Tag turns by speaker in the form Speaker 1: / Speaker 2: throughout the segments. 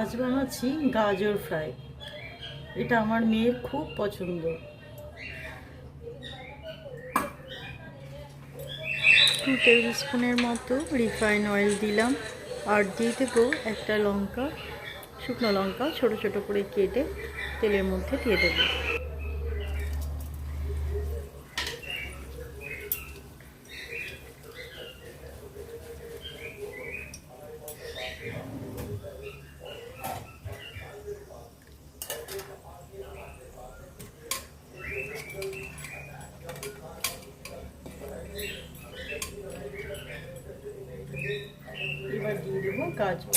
Speaker 1: আজ বানাচ্ছি গাজর ফ্রাই। এটা আমার মেয়ের খুব পছন্দ। টু টেবিল স্পুনের মতো রিফাইন অয়েল দিলাম। আর দিয়ে দেবো একটা লঙ্কা, শুকনো লঙ্কা ছোট ছোট করে কেটে তেলের মধ্যে দিয়ে দেবো এবার দিয়ে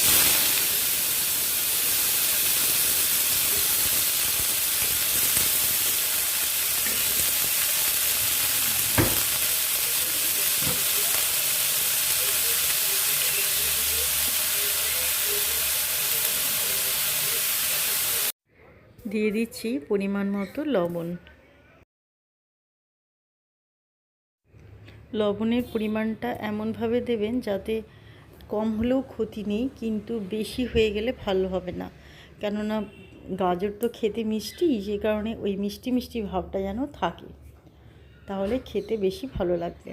Speaker 1: দিয়ে দিচ্ছি পরিমাণ মতো লবণ। লবণের পরিমাণটা এমনভাবে দেবেন যাতে কম হলেও ক্ষতি নেই, কিন্তু বেশি হয়ে গেলে ভালো হবে না। কেননা গাজর তো খেতে মিষ্টি, যে কারণে ওই মিষ্টি মিষ্টি ভাবটা যেন থাকে। তাহলে খেতে বেশি ভালো লাগবে।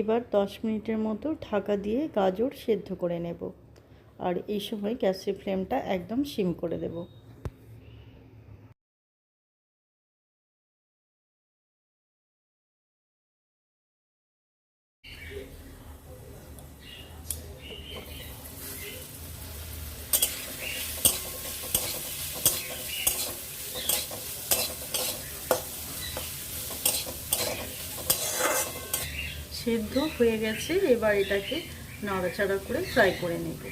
Speaker 1: এবার দশ মিনিটের মতো ঢাকা দিয়ে গাজর সেদ্ধ করে নেব। আর এই সময় গ্যাসের ফ্লেমটা একদম সিম করে দেব। সেদ্ধ হয়ে গেছে এবার এটাকে নাড়াচাড়া করে ফ্রাই করে নেব।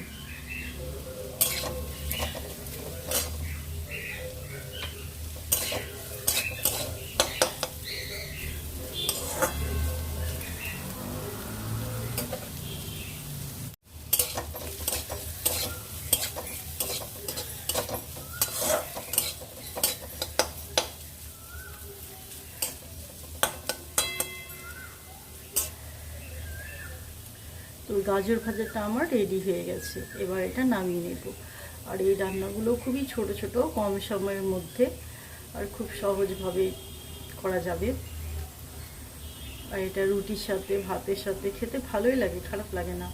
Speaker 1: তো গাজর ভাজাটা আমার রেডি হয়ে গেছে। এবার এটা নামিয়ে নেব। আর এই রান্নাগুলো খুবই ছোট ছোট, কম সময়ের মধ্যে আর খুব সহজভাবে করা যাবে। আর এটা রুটির সাথে, ভাতের সাথে খেতে ভালোই লাগে, খারাপ লাগে না।